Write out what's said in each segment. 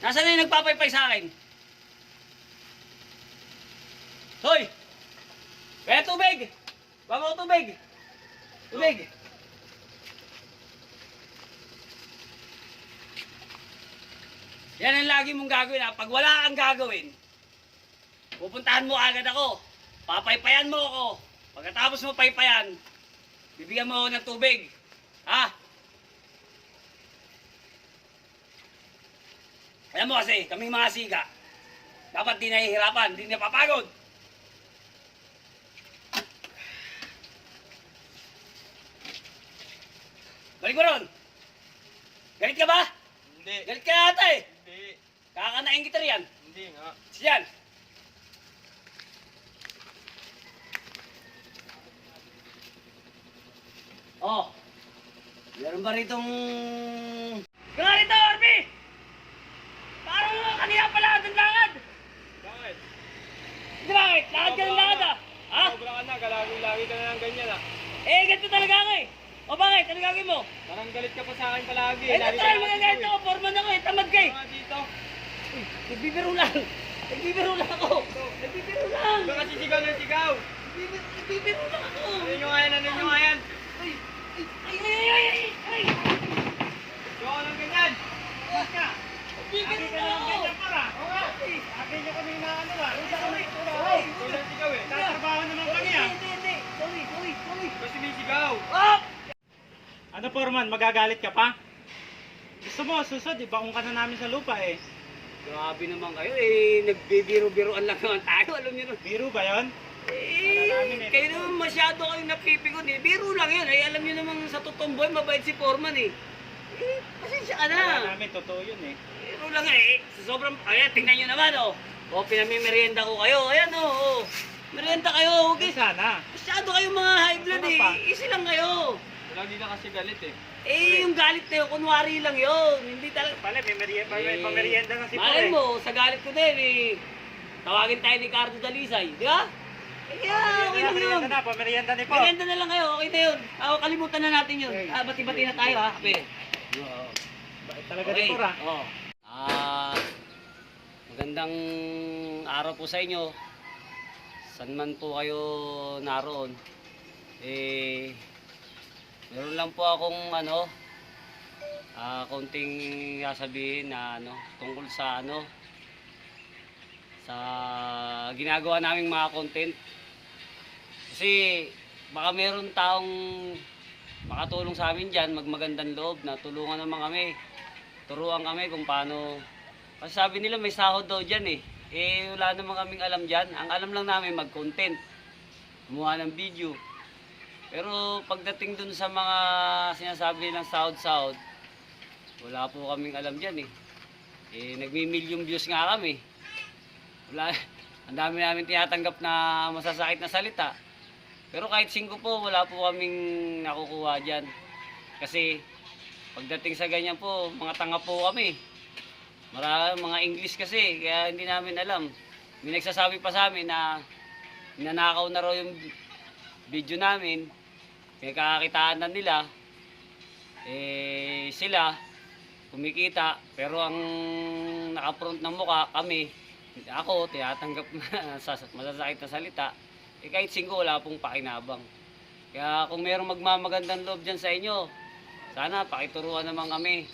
Nasaan na yung nagpapaypay sa akin? Hoy! Kaya tubig! Bago ko tubig! Tubig! Yan ang lagi mong gagawin ha. Pag wala kang gagawin, pupuntahan mo agad ako. Papaypayan mo ako. Pagkatapos mo paypayan, bibigyan mo ako ng tubig. Ha? Alam mo kasi, kaming mga siga, dapat di nahihirapan, di napapagod. Balik mo ron. Galit ka ba? Hindi. Galit ka yata eh. Hindi. Kakanain kita riyan. Hindi nga. Siyan. Oh. Meron ba ritong... Kaya rito, Orbi! Parang mo kanina pala ang lakad! Bakit? Bakit? Lakad ka ng lakad ah! Ha? Sobra ka na. Galagi-lagi ka na ng ganyan ah. Eh, ganito talaga ako eh! O bakit? Ano gagawin mo? Parang galit ka pa sa akin palagi. Eh, Lagi ka na nakasigaw ganito ako. Foreman ako eh. Tamad ka eh. Mga dito. Uy, Nagbibiro lang. Nagbibiro lang ako. Nagbibiro lang. Ito kasi sigaw ng sigaw. Nagbibiro, lang ako. Ano nyo nga yan? Ano nyo nga yan? Ay, ay, ay, ay, ay, ay, ay. Sigaw ka ng ganyan. Bakit ka? Nagbibiro Lagi ka lang na ng ako. ganyan para. Oo nga. Akin nyo kami inaano ah. Hindi Ay, Ikaw eh. Tatrabaho naman kami ah. Hindi, hindi. Sorry, sorry, sorry. Kasi may sigaw. Oh! Ano Foreman, magagalit ka pa? Gusto mo, susod, ibaong ka na namin sa lupa eh. Grabe naman kayo eh. Nagbibiro-biroan lang naman tayo. Alam niyo na. Biro ba yon? Eh, eh. kayo naman masyado kayong napipikon eh. Biro lang yun eh. Alam niyo naman sa totoong buhay, mabait si Foreman eh. Eh, pasensya ka na. Wala namin, totoo yun eh. Pero lang eh, sa sobrang, ayan, tingnan nyo naman oh. O, pinamimerienda ko kayo, ayan oh. oh. Merienda kayo, Okay. okay. sana. Masyado kayong mga high blood eh. pa? Easy lang kayo. Lagi ka kasi galit eh. Eh, yung galit na yun, kunwari lang yun. Hindi talaga. Pala, may merienda, Eh, pamerienda na si Paul malay eh. mo, sa galit ko din eh. Tawagin tayo ni Cardo Dalisay, di ba? Eh, yeah, okay lang yun. Pamerienda na, pamerienda ni Paul. Merienda na lang kayo, okay na yun. Ah, kalimutan na natin yun. Ah, bati-bati na tayo ha, kape. Bakit talaga ni Paul ah? Oh. Magandang araw po sa inyo. San man po kayo naroon. Eh, meron lang po akong ano, ah, konting sasabihin na ano, tungkol sa ano, sa ginagawa naming mga content. Kasi baka meron taong makatulong sa amin dyan, magmagandang loob na tulungan naman kami. Turuan kami kung paano. Kasi sabi nila may sahod daw dyan eh. Eh wala naman kaming alam dyan. Ang alam lang namin mag-content. Gumawa ng video. Pero pagdating dun sa mga sinasabi ng sahod-sahod, wala po kaming alam dyan eh. Eh nagmi-million views nga kami. Wala, ang dami namin tinatanggap na masasakit na salita. Pero kahit singko po, wala po kaming nakukuha dyan. Kasi pagdating sa ganyan po, mga tanga po kami. Marami mga English kasi, kaya hindi namin alam. May nagsasabi pa sa amin na nanakaw na raw yung video namin. Kaya kakakitaan na nila. Eh, sila, kumikita. Pero ang nakapront ng mukha, kami, ako, tinatanggap na sa masasakit na salita. Eh kahit singko, wala pong pakinabang. Kaya kung mayroong magmamagandang loob dyan sa inyo, sana pakituruan naman kami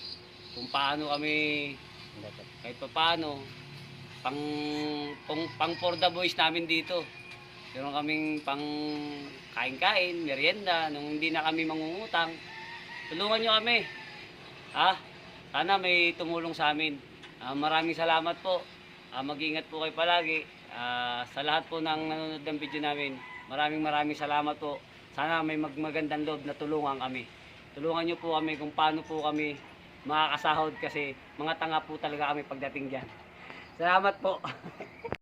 kung paano kami kahit pa paano pang, pang, pang for the boys namin dito. Meron kaming pang kain-kain, merienda, nung hindi na kami mangungutang. Tulungan nyo kami. Ha? Sana may tumulong sa amin. Ah, maraming salamat po. Ah, mag-ingat po kayo palagi. Ah, sa lahat po ng nanonood ng video namin, maraming maraming salamat po. Sana may magmagandang loob na tulungan kami. Tulungan nyo po kami kung paano po kami makakasahod kasi mga tanga po talaga kami pagdating dyan. Salamat po.